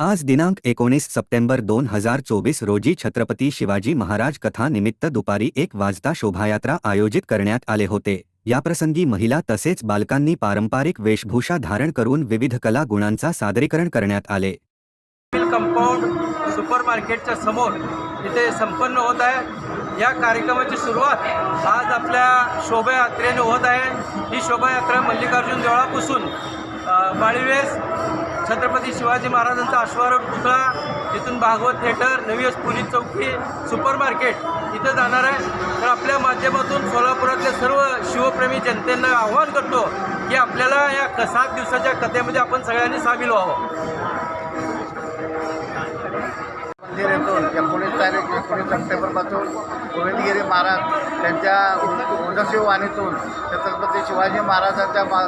आज दिनांक एकोणीस सप्टेंबर दोन हजार चोवीस रोजी छत्रपती शिवाजी महाराज कथा निमित्त दुपारी एक वाजता शोभायात्रा आयोजित करण्यात आले होते. याप्रसंगी महिला तसेच बालकांनी पारंपरिक वेशभूषा धारण करून विविध कला गुणांचा सादरीकरण करण्यात आले. कंपाऊंड सुपर मार्केटच्या समोर इथे संपन्न होत आहे. या कार्यक्रमाची सुरुवात आज आपल्या शोभायात्रेने होत आहे. ही शोभायात्रा मल्लिकार्जुन देवळापासून अ, माळीवेस छत्रपती शिवाजी महाराजांचा अश्वारूढ पुतळा तिथून भागवत थिएटर नवीस पोलीस चौकी सुपर मार्केट इथं जाणार आहे. तर आपल्या माध्यमातून सोलापुरातल्या सर्व शिवप्रेमी जनतेनं आव्हान करतो की आपल्याला या क सात दिवसाच्या कथेमध्ये आपण सगळ्यांनी सामील व्हावं. गोविंदगिरी महाराज त्यांच्या ओंडशिव वाणीतून छत्रपती शिवाजी महाराजांच्या मा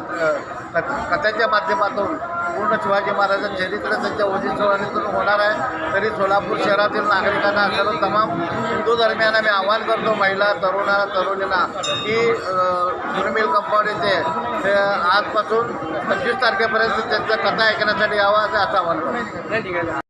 कथ- कथेच्या माध्यमातून पूर्ण शिवाजी महाराजांचं चरित्र त्यांच्या ओजीसवाणीतून होणार आहे. तरी सोलापूर शहरातील नागरिकांना सर्व तमाम हिंदू धर्मियांना मी आवाहन करतो महिला तरुणा तरुणींना की दुर्मिल कंपाऊंड येथे आजपासून पंचवीस तारखेपर्यंत त्यांचं कथा ऐकण्यासाठी यावं असं आवाहन करतो.